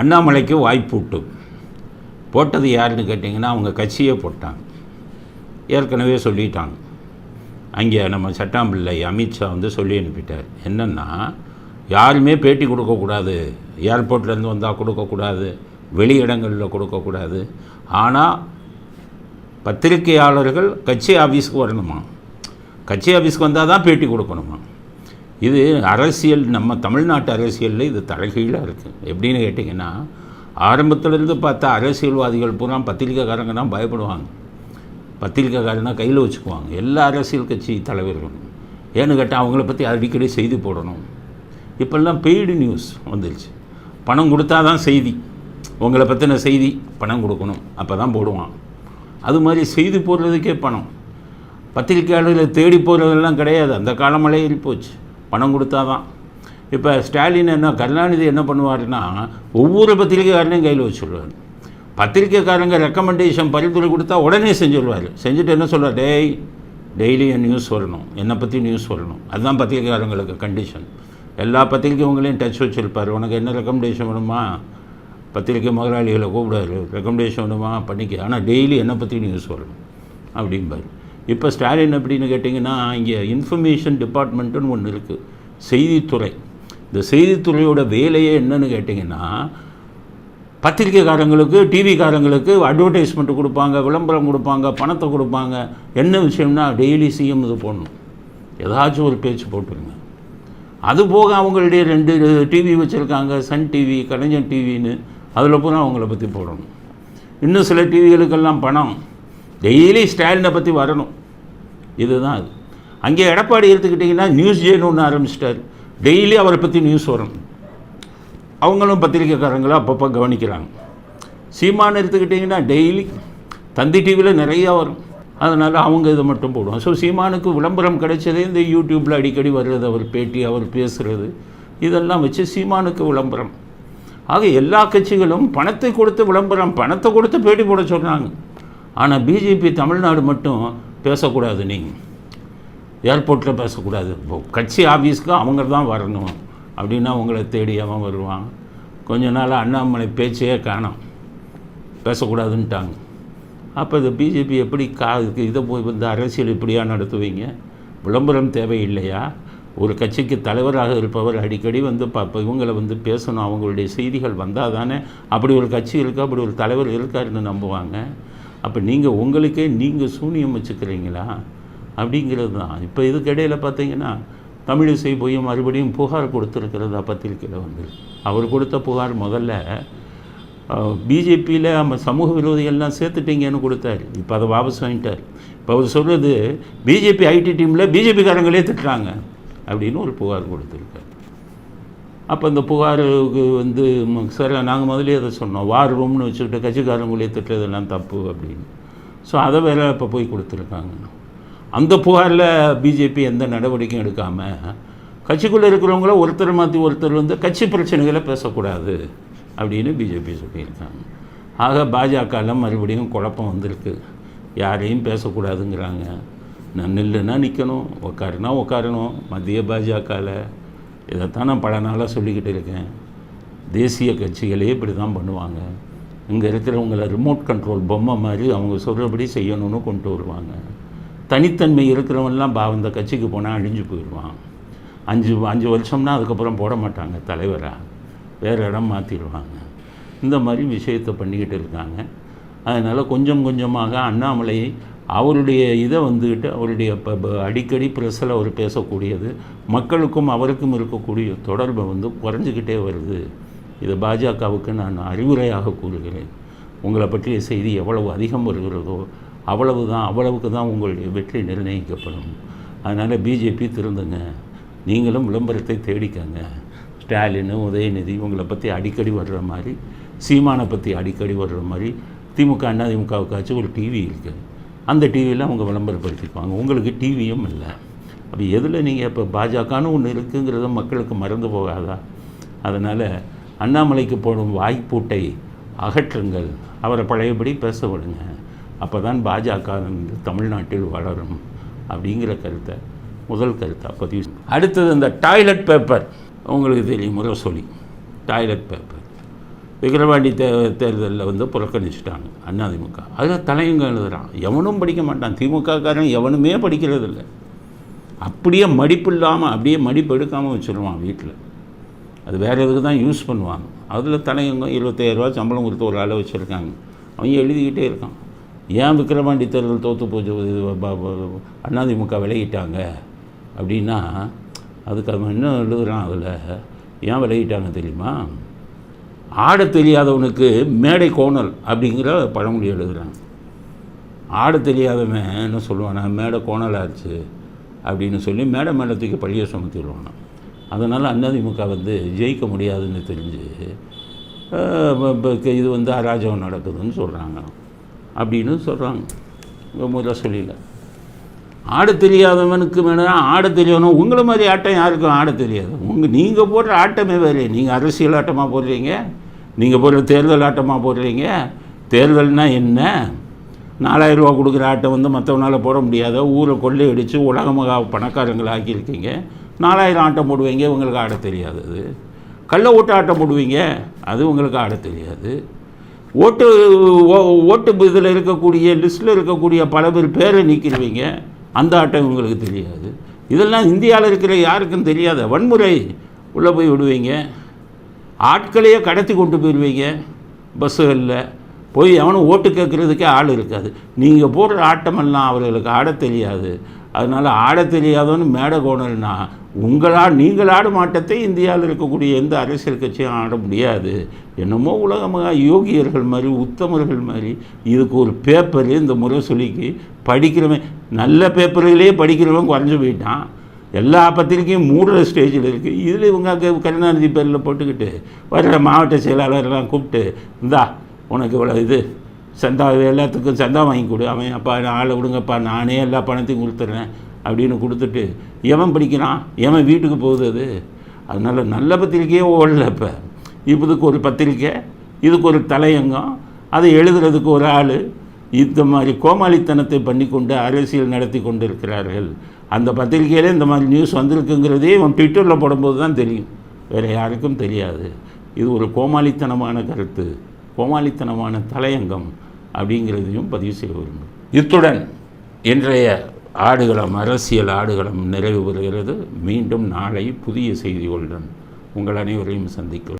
அண்ணாமலைக்கு வாய்ப்பூட்டு. போட்டது யாருன்னு கேட்டிங்கன்னா அவங்க கட்சியே போட்டாங்க. ஏற்கனவே சொல்லிட்டாங்க. அங்கே நம்ம சட்டாம்பிள்ளை அமித்ஷா வந்து சொல்லி அனுப்பிட்டார். என்னென்னா யாருமே பேட்டி கொடுக்கக்கூடாது ஏர்போர்ட்லேருந்து வந்தால் கொடுக்கக்கூடாது வெளி இடங்களில் கொடுக்கக்கூடாது ஆனால் பத்திரிகையாளர்கள் கட்சி ஆஃபீஸுக்கு வரணுமா? கட்சி ஆஃபீஸ்க்கு வந்தால் தான் பேட்டி கொடுக்கணுமா? இது அரசியல் நம்ம தமிழ்நாட்டு அரசியலில் இது தலைகீழாக இருக்குது எப்படின்னு கேட்டிங்கன்னா ஆரம்பத்துலேருந்து பார்த்தா அரசியல்வாதிகள் பூரா பத்திரிக்கைக்காரங்க தான் பயப்படுவாங்க. பத்திரிக்கைக்காரனா கையில் வச்சுக்குவாங்க. எல்லா அரசியல் கட்சி தலைவர்களும். ஏன்னு கேட்டால் அவங்கள பற்றி அடிக்கடி செய்தி போடணும். இப்போல்லாம் பெய்டு நியூஸ் வந்துருச்சு. பணம் கொடுத்தா தான் செய்தி. உங்களை பற்றின செய்தி பணம் கொடுக்கணும். அப்போ தான் போடுவான். அது மாதிரி செய்தி போடுறதுக்கே பணம். பத்திரிக்கையாளர்களை தேடி போகிறதெல்லாம் கிடையாது. அந்த காலமலே போச்சு. பணம் கொடுத்தா தான் இப்போ ஸ்டாலின் என்ன கருணாநிதி என்ன பண்ணுவாருன்னா ஒவ்வொரு பத்திரிக்கைக்காரனையும் கையில் வச்சுருவார். பத்திரிக்கைக்காரங்க ரெக்கமெண்டேஷன் பரிந்துரை கொடுத்தா உடனே செஞ்சுருவார். செஞ்சுட்டு என்ன சொல்கிறார் டேய் டெய்லி என் நியூஸ் வரணும். என்னை பற்றி நியூஸ் வரணும். அதுதான் பத்திரிக்கைக்காரங்களுக்கு கண்டிஷன் எல்லா பத்திரிக்கைவங்களையும் டச் வச்சுருப்பார். உனக்கு என்ன ரெக்கமெண்டேஷன் வேணுமா? பத்திரிக்கை முதலாளிகளை கூப்பிடாரு. ரெக்கமெண்டேஷன் வேணுமா? பண்ணிக்க. ஆனால் டெய்லி என்னை பற்றி நியூஸ் வரணும். அப்படிம்பார். இப்போ ஸ்டாலின் அப்படின்னு கேட்டிங்கன்னா இங்கே இன்ஃபர்மேஷன் டிபார்ட்மெண்ட்டுன்னு ஒன்று இருக்குது செய்தித்துறை. இந்த செய்தித்துறையோட வேலையே என்னன்னு கேட்டிங்கன்னா பத்திரிக்கைக்காரங்களுக்கு டிவிக்காரங்களுக்கு அட்வர்டைஸ்மெண்ட் கொடுப்பாங்க விளம்பரம் கொடுப்பாங்க பணத்தை கொடுப்பாங்க. என்ன விஷயம்னா டெய்லி சிஎம் இது போடணும். ஏதாச்சும் ஒரு பேச்சு போட்டுருங்க. அது போக அவங்களுடைய ரெண்டு டிவி வச்சுருக்காங்க சன் டிவி கலைஞர் டிவின்னு அதில் பூரா அவங்கள பற்றி போடணும். இன்னும் சில டிவிகளுக்கெல்லாம் பணம். டெய்லி ஸ்டாலினை பற்றி வரணும். இதுதான் அது. அங்கே எடப்பாடி எடுத்துக்கிட்டிங்கன்னா நியூஸ் ஜேன்னு ஒன்று ஆரம்பிச்சிட்டார். டெய்லி அவரை பற்றி நியூஸ் வரும். அவங்களும் பத்திரிக்கைக்காரங்களை அப்பப்போ கவனிக்கிறாங்க. சீமான் எடுத்துக்கிட்டிங்கன்னா டெய்லி தந்தி டிவியில் நிறையா வரும். அதனால் அவங்க இதை மட்டும் போடுவோம் ஸோ சீமானுக்கு விளம்பரம் கிடைச்சதே இந்த யூடியூப்பில் அடிக்கடி வர்றது அவர் பேட்டி அவர் பேசுகிறது இதெல்லாம் வச்சு சீமானுக்கு விளம்பரம். ஆக எல்லா கட்சிகளும் பணத்தை கொடுத்து விளம்பரம் பணத்தை கொடுத்து பேட்டி போட சொல்கிறாங்க ஆனால் பிஜேபி தமிழ்நாடு மட்டும் பேசக்கூடாது நீங்கள் ஏர்போர்ட்டில் பேசக்கூடாது. கட்சி ஆஃபீஸ்க்கு அவங்க தான் வரணும். அப்படின்னா உங்களை தேடி அவன் வருவான். கொஞ்ச நாள் அண்ணாமலை பேச்சையே காணோம். பேசக்கூடாதுன்ட்டாங்க. அப்போ இந்த பிஜேபி எப்படி கா இதை போய் இந்த அரசியல் இப்படியா நடத்துவீங்க? விளம்பரம் தேவையில்லையா? ஒரு கட்சிக்கு தலைவராக இருப்பவர் அடிக்கடி வந்து ப இவங்களை வந்து பேசணும். அவங்களுடைய செய்திகள் வந்தால் தானே அப்படி ஒரு கட்சி இருக்கா? அப்படி ஒரு தலைவர் இருக்காருன்னு நம்புவாங்க. அப்போ நீங்கள் உங்களுக்கே நீங்கள் சூனியம் வச்சுக்கிறீங்களா? அப்படிங்கிறது தான் இப்போ இதுக்கிடையில் பார்த்தீங்கன்னா தமிழிசை போய் மறுபடியும் புகார் கொடுத்துருக்கிறதா பத்திரிக்கையில் வந்து அவர் கொடுத்த புகார் முதல்ல பிஜேபியில் நம்ம சமூக விரோதிகள்லாம் சேர்த்துட்டீங்கன்னு கொடுத்தாரு. இப்போ அதை வாபஸ் வாங்கிட்டார். இப்போ அவர் சொல்கிறது பிஜேபி ஐடி டீமில் பிஜேபிக்காரங்களே திட்டுறாங்க அப்படின்னு ஒரு புகார் கொடுத்துருக்காரு. அப்போ இந்த புகாருக்கு வந்து ம- சரி நாங்கள் முதலே அதை சொன்னோம். வார் ரூம்னு வச்சுக்கிட்டு கட்சிக்காரங்களே திட்டுறதெல்லாம் தப்பு அப்படின்னு. ஸோ அதை வேற இப்போ போய் கொடுத்துருக்காங்க. அந்த புகாரில் பிஜேபி எந்த நடவடிக்கையும் எடுக்காமல் கட்சிக்குள்ளே இருக்கிறவங்கள ஒருத்தர் மாற்றி ஒருத்தர் வந்து கட்சி பிரச்சனைகளை பேசக்கூடாது அப்படின்னு பிஜேபி சொல்லியிருக்காங்க. ஆக பாஜகவில் மறுபடியும் குழப்பம் வந்திருக்கு. யாரையும் பேசக்கூடாதுங்கிறாங்க. நான் நில்லுனா நிற்கணும் உட்காருனா உட்காரணும் மத்திய பாஜகவில் இதைத்தான் நான் பல நாளாக சொல்லிக்கிட்டு இருக்கேன். தேசிய கட்சிகளே இப்படி தான் பண்ணுவாங்க. இங்கே இருக்கிறவங்கள ரிமோட் கண்ட்ரோல் பொம்மை மாதிரி அவங்க சொல்கிறபடி செய்யணும்னு கொண்டு வருவாங்க. தனித்தன்மை இருக்கிறவன்லாம் பா இந்த கட்சிக்கு போனால் அழிஞ்சு போயிடுவான். அஞ்சு அஞ்சு வருஷம்னா அதுக்கப்புறம் போட மாட்டாங்க தலைவராக வேறு இடம் மாற்றிடுவாங்க இந்த மாதிரி விஷயத்தை பண்ணிக்கிட்டு இருக்காங்க. அதனால் கொஞ்சம் கொஞ்சமாக அண்ணாமலை அவருடைய இதை வந்துக்கிட்டு அவருடைய இப்போ அடிக்கடி ப்ரெஸ்ஸில் அவர் பேசக்கூடியது மக்களுக்கும் அவருக்கும் இருக்கக்கூடிய தொடர்பை வந்து குறைஞ்சிக்கிட்டே வருது. இது பாஜகவுக்கு நான் அறிவுரையாக கூறுகிறேன். உங்களை பற்றிய செய்தி எவ்வளவு அதிகம் வருகிறதோ அவ்வளவு தான் அவ்வளவுக்கு தான் உங்களுடைய வெற்றி நிர்ணயிக்கப்படும். அதனால் பிஜேபி திருந்துங்க. நீங்களும் விளம்பரத்தை தேடிக்கங்க. ஸ்டாலின் உதயநிதி உங்களை பற்றி அடிக்கடி வர்ற மாதிரி சீமானை பற்றி அடிக்கடி வர்ற மாதிரி திமுக அண்ணா திமுகவுக்காச்சும் ஒரு டிவி இருக்குது அந்த டிவியில் அவங்க விளம்பரப்படுத்திப்பாங்க. உங்களுக்கு டிவியும் இல்லை. அப்போ எதில் நீங்கள் இப்போ பாஜகன்னு ஒன்று இருக்குங்கிறத மக்களுக்கு மறந்து போகாதா? அதனால் அண்ணாமலைக்கு போடும் வாய்ப்பூட்டை அகற்றுங்கள். அவரை பழையபடி பேச விடுங்க. அப்போ தான் பாஜக வந்து தமிழ்நாட்டில் வளரும் அப்படிங்கிற கருத்தை முதல் கருத்தை பதிவு அடுத்தது இந்த டாய்லெட் பேப்பர் உங்களுக்கு தெரியும் முரசொலி டாய்லெட் பேப்பர் விக்கிரவாண்டி தே தேர்தலில் வந்து புறக்கணிச்சிட்டாங்க அதிமுக அதில் தலையங்க எழுதுகிறான் எவனும் படிக்க மாட்டான். திமுககாரன் எவனுமே படிக்கிறதில்ல. அப்படியே மடிப்பு இல்லாமல் அப்படியே மடிப்பு எடுக்காமல் வச்சுருவான் வீட்டில். அது வேறு எதுக்கு தான் யூஸ் பண்ணுவாங்க. அதில் தலையங்க இருபத்தாயிரரூவா சம்பளம் கொடுத்து ஒரு ஆளை வச்சுருக்காங்க. அவன் எழுதிக்கிட்டே இருக்கான். ஏன் விக்கிரவாண்டி தேர்தல் தோற்று போச்சு? அண்ணாதிமுக விலகிட்டாங்க. அப்படின்னா அதுக்கு அவன் இன்னும் எழுதுறான் அதில்? ஏன் விலகிட்டாங்க தெரியுமா? ஆட தெரியாதவனுக்கு மேடை கோணல் அப்படிங்கிற பழமொழி எழுதுகிறான் ஆட தெரியாதவன் என்ன சொல்லுவானா மேடை கோணலாச்சு அப்படின்னு சொல்லி மேடை மேடத்துக்கு பழிய சுமத்திடுவானா. அதனால் அண்ணாதிமுக வந்து ஜெயிக்க முடியாதுன்னு தெரிஞ்சு இது வந்து அராஜகம் நடக்குதுன்னு சொல்கிறாங்க அப்படின்னு சொல்கிறாங்க முதல்ல சொல்லல ஆட தெரியாதவனுக்கு வேணா ஆட தெரியணும். உங்களை மாதிரி ஆட்டம் யாருக்கும் ஆட தெரியாது. உங்கள் நீங்கள் போடுற ஆட்டமே வேறு. நீங்கள் அரசியல் ஆட்டமாக போடுறீங்க. நீங்கள் போடுற தேர்தல் ஆட்டமாக போடுறீங்க. தேர்தல்னால் என்ன? நாலாயிரம் ரூபா கொடுக்குற ஆட்டை வந்து மற்றவனால போட முடியாத ஊரை கொள்ளையடித்து உலகமாக பணக்காரங்களை ஆக்கியிருக்கீங்க. நாலாயிரம் ஆட்டம் போடுவீங்க உங்களுக்கு ஆட தெரியாது. அது கள்ள ஓட்ட ஆட்டம் போடுவீங்க அது உங்களுக்கு ஆட தெரியாது. ஓட்டு ஓ- ஓட்டு இதில் இருக்கக்கூடிய லிஸ்ட்டில் இருக்கக்கூடிய பல பேர் பேரை நீக்கிடுவீங்க. அந்த ஆட்டம் உங்களுக்கு தெரியாது. இதெல்லாம் இந்தியாவில் இருக்கிற யாருக்கும் தெரியாத வன்முறை உள்ளே போய் விடுவீங்க. ஆட்களையே கடத்தி கொண்டு போயிடுவீங்க பஸ்ஸுகளில் போய் அவனும் ஓட்டு கேட்குறதுக்கே ஆள் இருக்காது. நீங்கள் போடுற ஆட்டமெல்லாம் அவர்களுக்கு ஆடத் தெரியாது. அதனால் ஆட தெரியாதவன்னு மேடை கோணல்னா உங்களால் நீங்கள் ஆடும் ஆட்டத்தை இந்தியாவில் இருக்கக்கூடிய எந்த அரசியல் கட்சியும் ஆட முடியாது. என்னமோ உலகமாக யோகியர்கள் மாதிரி உத்தமர்கள் மாதிரி இதுக்கு ஒரு பேப்பர் இந்த முரசொலிக்கு படிக்கிறவன் நல்ல பேப்பர்களே படிக்கிறவன் குறைஞ்சு போயிட்டான். எல்லா பத்திரிக்கையும் மூடுற ஸ்டேஜில் இருக்குது இதில் இவங்க கருணாநிதி பேரில் போட்டுக்கிட்டு வர்ற மாவட்ட செயலாளர்லாம் கூப்பிட்டு இந்தா உனக்கு இவ்வளோ இது சந்தா எல்லாத்துக்கும் சந்தா வாங்கி கொடு. அவன் அப்பா நான் ஆளை விடுங்கப்பா நானே எல்லா பணத்தையும் கொடுத்துட்றேன் அப்படின்னு கொடுத்துட்டு எவன் படிக்கிறான்? எவன் வீட்டுக்கு போகுது அது? அதனால் நல்ல பத்திரிக்கையே ஓடல இப்போ. இப்போதுக்கு ஒரு பத்திரிக்கை இதுக்கு ஒரு தலையங்கம் அதை எழுதுறதுக்கு ஒரு ஆள். இந்த மாதிரி கோமாளித்தனத்தை பண்ணிக்கொண்டு அரசியல் நடத்தி கொண்டு இருக்கிறார்கள் அந்த பத்திரிக்கையிலே இந்த மாதிரி நியூஸ் வந்திருக்குங்கிறதே இவன் ட்விட்டரில் போடும்போது தான் தெரியும். வேறு யாருக்கும் தெரியாது. இது ஒரு கோமாளித்தனமான கருத்து கோமாளித்தனமான தலையங்கம். அப்படிங்கிறதையும் பதிவு செய்ய விரும்புகிறேன் இத்துடன் இன்றைய ஆடுகளம் அரசியல் ஆடுகளம் நிறைவு பெறுகிறது மீண்டும் நாளை புதிய செய்திகளுடன் உங்கள் அனைவரையும் சந்திக்கிறோம்.